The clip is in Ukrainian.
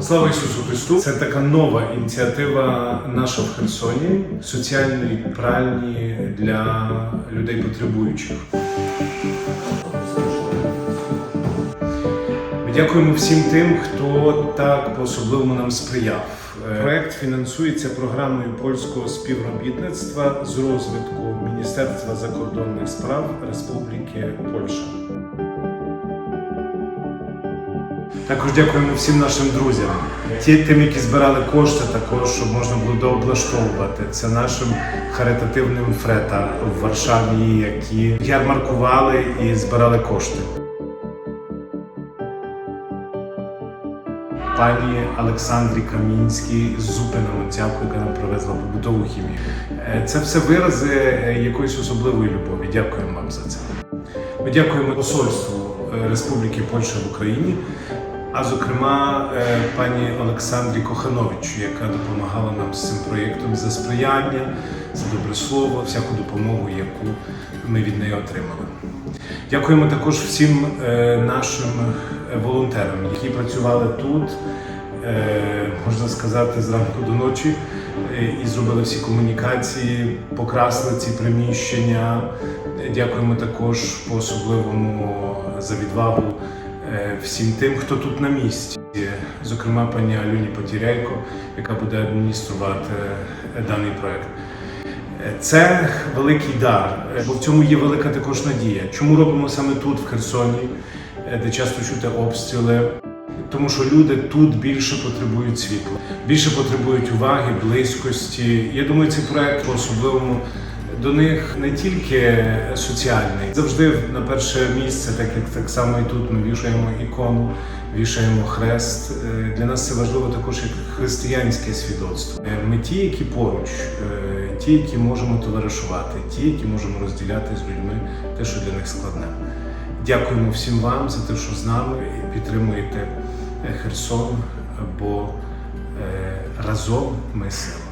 Слава Ісусу Христу! Це така нова ініціатива наша в Херсоні соціальні пральні для людей потребуючих. Дякуємо всім тим, хто так по-особливому нам сприяв. Е, Проект фінансується програмою польського співробітництва з розвитку Міністерства закордонних справ Республіки Польща. Також дякуємо всім нашим друзям, ті, тим, які збирали кошти, також щоб можна було дооблаштовувати. Це нашим харитативним фрета в Варшаві, які ярмаркували і збирали кошти. Пані Олександрі Камінській з Зупина Луцявку, яка нам привезла побутову хімію. Е, Це все вирази е, якоїсь особливої любові. Дякуємо вам за це. Ми дякуємо посольству е, Республіки Польща в Україні, а зокрема пані Олександрі Кохановичу, яка допомагала нам з цим проєктом за сприяння, за добре слово, всяку допомогу, яку ми від неї отримали. Дякуємо також всім нашим е, волонтерам, які працювали тут, е, можна сказати, зранку до ночі е, і зробили всі комунікації, покрасили ці приміщення. Дякуємо також по-особливому за відвагу всім тим, хто тут на місці. Зокрема, пані Альоні Потіряйко, яка буде адмініструвати даний проект. Це великий дар, бо в цьому є велика також надія. Чому робимо саме тут, в Херсоні, де часто чути обстріли? Тому що люди тут більше потребують світла, більше потребують уваги, близькості. Я думаю, цей проект по-особливому до них не тільки соціальний, завжди на перше місце, так як так само і тут ми вішаємо ікону, вішаємо хрест. Е, Для нас це важливо також як християнське свідоцтво. Е, Ми ті, які поруч, е, ті, які можемо товаришувати, ті, які можемо розділяти з людьми те, що для них складне. Дякуємо всім вам за те, що з нами і підтримуєте е, Херсон, бо е, разом ми сила.